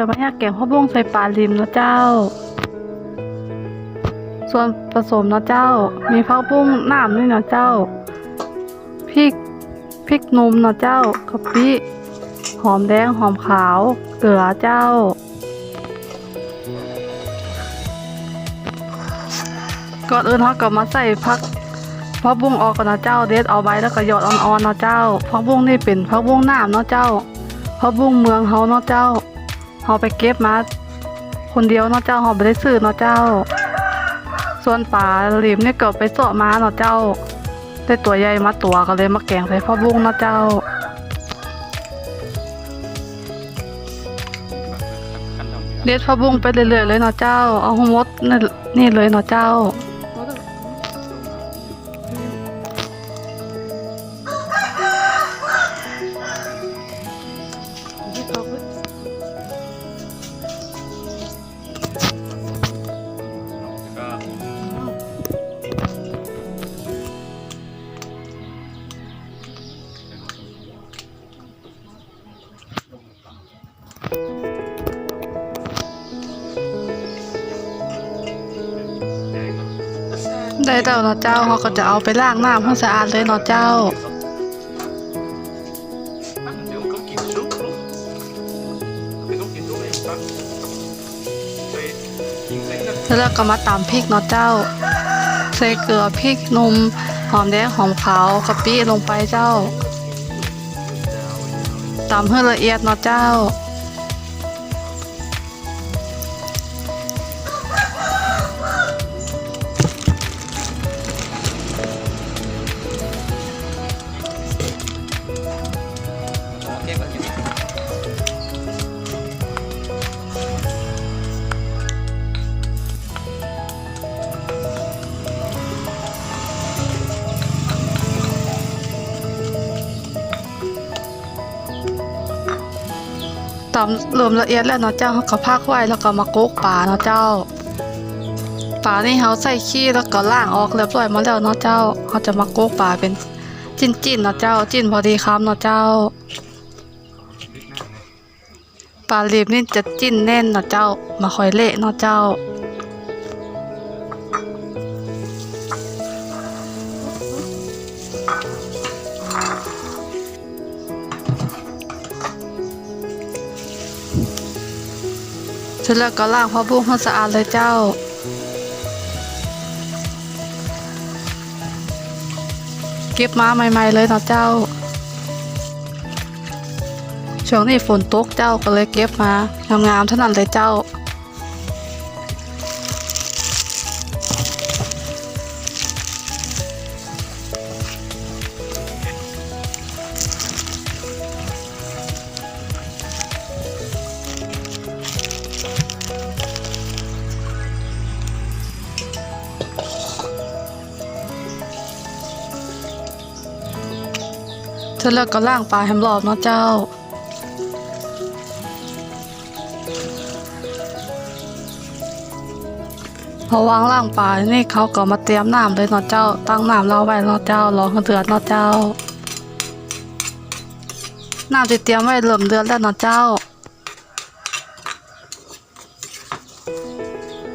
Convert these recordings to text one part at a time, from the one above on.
จะไมาแยกแกงผักบุ้งใส่ปลาลิมนะเจ้า ส่วนผสมนะเจ้า มีผักบุ้งน้ำด้วยนะเจ้า พริก พริกหนุ่มนะเจ้ากะปิหอมแดงหอมขาว เกลือเจ้า ก่อนอื่นเขาก็มาใส่ผักผักบุ้งออกก่อนนะเจ้า เด็ดเอาใบแล้วก็หยอดอ่อนๆนะเจ้าผักบุ้งนี่เป็นผักบุ้งน้ำเนาะเจ้าผักบุ้งเมืองเฮาเนาะเจ้า เฮาไปเก็บมา คนเดียวเนาะเจ้าเฮาบ่ได้ซื้อเนาะเจ้า ส่วนปลาหลิมเนี่ยเก็ไปเสาะมาเนาะเจ้า ได้ตัวใหญ่มาตัวก็เลยมาแกงใส่ผักบุ้งเนาะเจ้าเด็ดผักบุ้งไปเรื่อยๆเลยเนาะเจ้า เอาหมดนี่นี่เลยเนาะเจ้า ได้แล้วเนาะเจ้าเขาก็จะเอาไปล้างน้ำให้สะอาดเลยเนาะเจ้าเดี๋ยวเขากินซุปลูกเดี๋ยวเขากินซุปเองครับไปกินเส้นกันแล้วก็มาตำพริกเนาะเจ้า ใส่เกลือพริกนุ่มหอมแดงหอมขาวกะปิลงไปเจ้าตำให้ละเอียดเนาะเจ้า ตำเริ่มละเอียดแล้วเนาะเจ้าเขาก็พักไว้แล้วก็มาโกกปลาเนาะเจ้าปลานี่เขาใส่ขี้แล้วก็ล่างออกเรียบร้อยมาแล้วเนาะเจ้าเขาจะมาโกกปลาเป็นจิ้นจิ้นๆเนาะเจ้า จิ้นพอดีคำเนาะเจ้าปลาลีบนี่จะจิ้นแน่นเนาะเจ้า มาคอยเละเนาะเจ้า ร็จแล้วก็ล้างพอบุ้งให้สะอาดเลยเจ้า เก็บมาใหม่ ๆ เลยเนาะเจ้า ช่วงนี้ฝนตกเจ้าก็เลยเก็บมางามๆเท่านั้นเลยเจ้า เสร็จแล้วก็ล่างปลาแฮมรอบเนาะเจ้า พอวางล่างปลานี่เขาก็มาเตรียมน้ำเลยเนาะเจ้า ตั้งน้ำเราไว้เนาะเจ้ารอเดือดเนาะเจ้า น้ำที่เตรียมไว้เริ่มเดือดแล้วเนาะเจ้า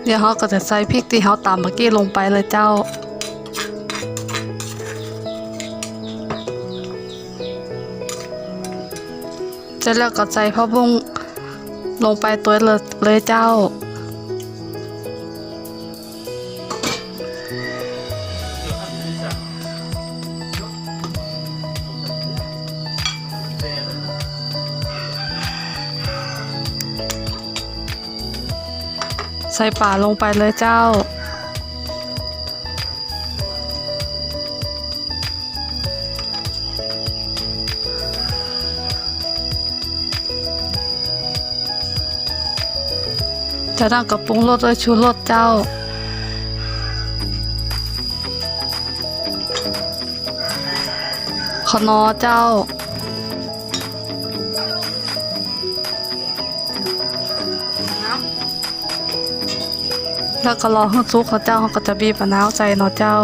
เดี๋ยวเขาก็จะใส่พริกที่เขาตำเมื่อกี้ลงไปเลยเจ้า เสร็จแล้วก็ใส่ผักบุ้งลงไปตัวเลยเลยเจ้า ใส่ป่าลงไปเลยเจ้า จะนั่งกับปรุงรสด้วยชูรสเจ้า ขนอเจ้า แล้วก็รอให้ซุกเขาเจ้าเขาก็จะบีบมะนาวใส่เนาะเจ้า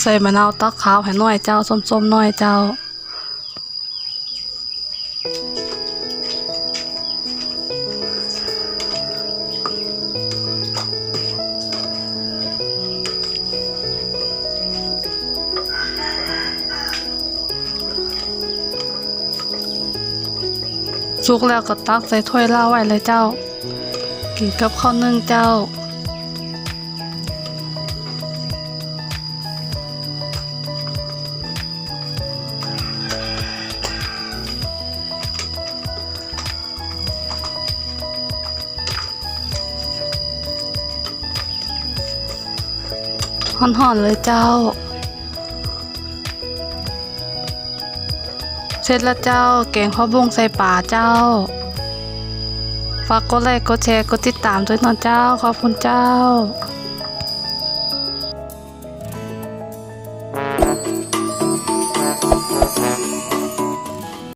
ใใส่มะนาวตักขาวให้หน่อยเจ้าส้มๆหน่อยเจ้า สุกแล้วก็ตักใส่ถ้วยเหล้าไว้เลยเจ้า กินกับข้าวนึ่งเจ้า ห่อนๆเลยเจ้า เสร็จแล้วเจ้าแกงข้าวบุ้งใส่ป่าเจ้า ฝากกดไลค์กดแชร์กดติดตามด้วยนะเจ้า ขอบคุณเจ้า